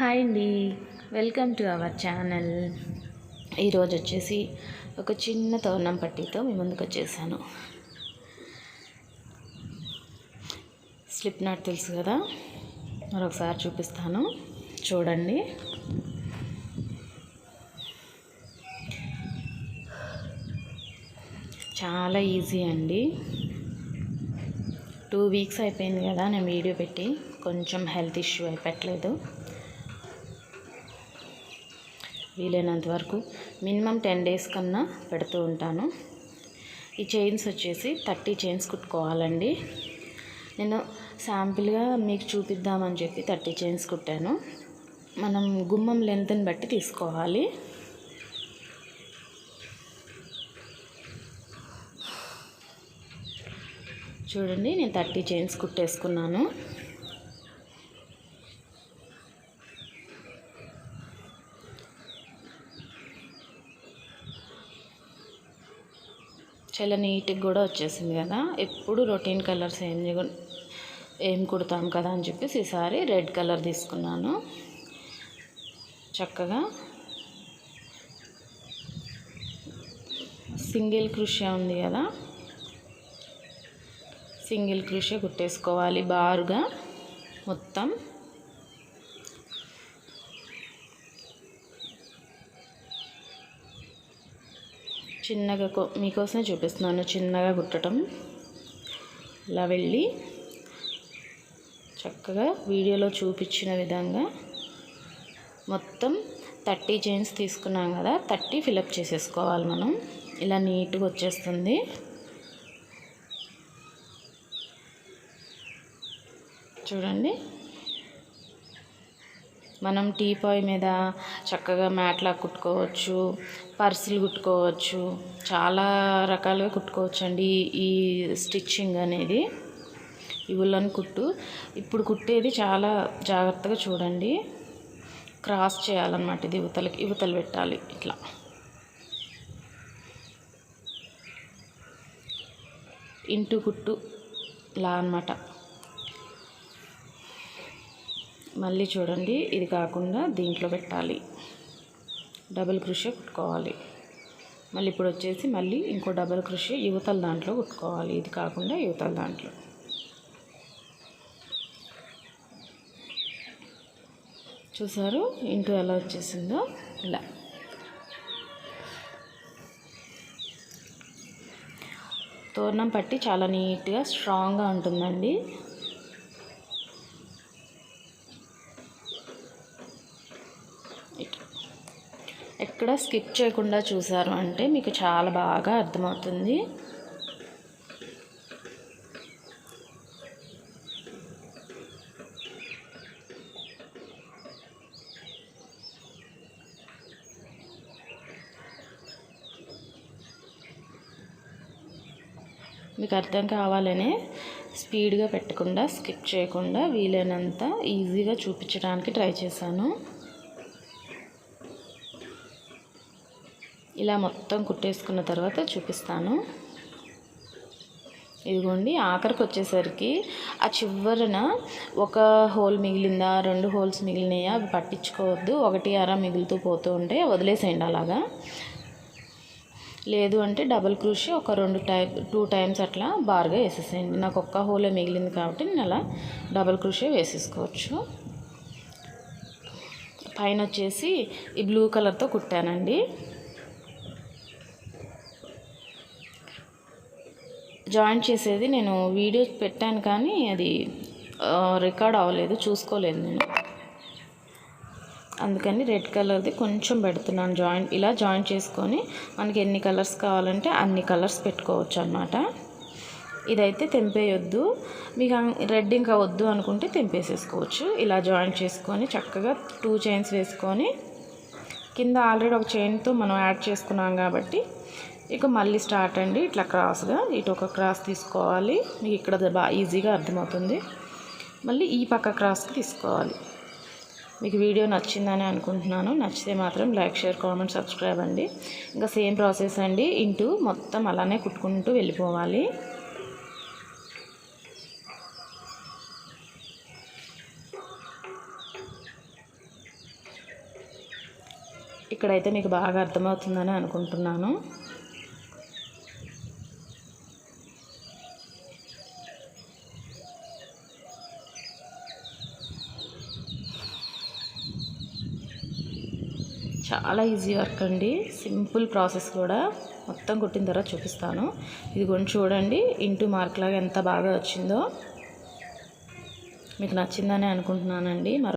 Hi అండి. Welcome to our channel. ఈరోజు వచ్చేసి ఒక చిన్న తోరణం పట్టీతో మీ ముందుకు వచ్చేసాను. స్లిప్ నాట్ తెలుసు కదా? మరొకసారి చూపిస్తాను. చూడండి. చాలా ఈజీ అండి. టూ వీక్స్ అయిపోయింది కదా నేను వీడియో పెట్టి. కొంచెం హెల్త్ ఇష్యూ అయిపెట్టలేదు. వీలైనంత వరకు మినిమం టెన్ డేస్ కన్నా పెడుతూ ఉంటాను. ఈ చైన్స్ వచ్చేసి థర్టీ చైన్స్ కుట్టుకోవాలండి. నేను శాంపిల్గా మీకు చూపిద్దామని చెప్పి థర్టీ చైన్స్ కుట్టాను. మనం గుమ్మం లెంత్ని బట్టి తీసుకోవాలి. చూడండి నేను థర్టీ చైన్స్ కుట్టేసుకున్నాను. చాలా నీట్గా కూడా వచ్చేసింది కదా. ఎప్పుడు రొటీన్ కలర్స్ ఏం ఏం కుడతాం కదా అని చెప్పేసి ఈసారి రెడ్ కలర్ తీసుకున్నాను. చక్కగా సింగిల్ కృషి ఉంది కదా. సింగిల్ కృషి కుట్టేసుకోవాలి బారుగా మొత్తం. చిన్నగా కో- మీకోసమే చూపిస్తున్నాను. చిన్నగా కుట్టడం ఇలా వెళ్ళి చక్కగా వీడియోలో చూపించిన విధంగా మొత్తం థర్టీ చైన్స్ తీసుకున్నాం కదా థర్టీ ఫిలప్ చేసేసుకోవాలి మనం. ఇలా నీట్గా వచ్చేస్తుంది. చూడండి. మనం టీ పాయ్ మీద చక్కగా మ్యాట్లా కుట్టుకోవచ్చు పర్సులు కుట్టుకోవచ్చు చాలా రకాలుగా కుట్టుకోవచ్చు అండి ఈ స్టిచ్చింగ్ అనేది. ఈ ఉల్లన్ కుట్టు. ఇప్పుడు కుట్టేది చాలా జాగ్రత్తగా చూడండి. క్రాస్ చేయాలన్నమాట ఇది ఇవతలకి ఇవతలు పెట్టాలి ఇట్లా. ఇంటూ కుట్టు ఇలా అన్నమాట. మళ్ళీ చూడండి. ఇది కాకుండా దీంట్లో పెట్టాలి. డబుల్ కృషి కుట్టుకోవాలి. మళ్ళీ ఇప్పుడు వచ్చేసి మళ్ళీ ఇంకో డబుల్ కృషి యువతల దాంట్లో కుట్టుకోవాలి. ఇది కాకుండా యువతల దాంట్లో. చూసారు? ఇంటూ ఎలా వచ్చేసిందో? ఇలా. తోరణం పట్టి చాలా నీట్గా స్ట్రాంగ్గా ఉంటుందండి. ఎక్కడ స్కిప్ చేయకుండా చూసారు అంటే మీకు చాలా బాగా అర్థమవుతుంది. మీకు అర్థం కావాలనే స్పీడ్గా పెట్టకుండా స్కిప్ చేయకుండా వీలైనంత ఈజీగా చూపించడానికి ట్రై చేశాను. ఇలా మొత్తం కుట్టేసుకున్న తర్వాత చూపిస్తాను. ఇదిగోండి ఆఖరికి వచ్చేసరికి ఆ చివరన ఒక హోల్ మిగిలిందా రెండు హోల్స్ మిగిలినాయా అవి పట్టించుకోవద్దు. ఒకటి అర మిగులుతూ పోతూ ఉంటే వదిలేసేయండి అలాగా. లేదు అంటే డబుల్ క్రూషి ఒక రెండు టై టూ టైమ్స్ అట్లా బార్గా వేసేసేయండి. నాకు ఒక్క హోలే మిగిలింది కాబట్టి నేను అలా డబుల్ క్రూషే వేసేసుకోవచ్చు. పైన వచ్చేసి ఈ బ్లూ కలర్తో కుట్టానండి. జాయిన్ చేసేది నేను వీడియో పెట్టాను కానీ అది రికార్డ్ అవ్వలేదు చూసుకోలేదు నేను. అందుకని రెడ్ కలర్ది కొంచెం పెడుతున్నాను జాయిన్ ఇలా జాయిన్ చేసుకొని మనకి ఎన్ని కలర్స్ కావాలంటే అన్ని కలర్స్ పెట్టుకోవచ్చు అనమాట ఇదైతే తెంపేయొద్దు. మీకు రెడ్ ఇంకా వద్దు అనుకుంటే తెంపేసేసుకోవచ్చు. ఇలా జాయిన్ చేసుకొని చక్కగా టూ చైన్స్ వేసుకొని కింద ఆల్రెడీ ఒక చైన్తో మనం యాడ్ చేసుకున్నాం కాబట్టి ఇక మళ్ళీ స్టార్ట్ అండి. ఇట్లా క్రాస్గా ఇటు ఒక క్రాస్ తీసుకోవాలి. మీకు ఇక్కడ బాగా ఈజీగా అర్థమవుతుంది. మళ్ళీ ఈ పక్క క్రాస్కి తీసుకోవాలి. మీకు వీడియో నచ్చిందని అనుకుంటున్నాను. నచ్చితే మాత్రం లైక్ షేర్ కామెంట్ సబ్స్క్రైబ్ అండి. ఇంకా సేమ్ ప్రాసెస్ అండి. ఇంటూ మొత్తం అలానే కుట్టుకుంటూ వెళ్ళిపోవాలి. ఇక్కడైతే మీకు బాగా అర్థమవుతుందని అనుకుంటున్నాను. చాలా ఈజీ వర్క్ అండి. సింపుల్ ప్రాసెస్ కూడా మొత్తం కుట్టిన తర్వాత చూపిస్తాను. ఇది కొంచెం చూడండి ఇంటూ మార్క్ లాగా ఎంత బాగా వచ్చిందో. మీకు నచ్చిందని అనుకుంటున్నానండి.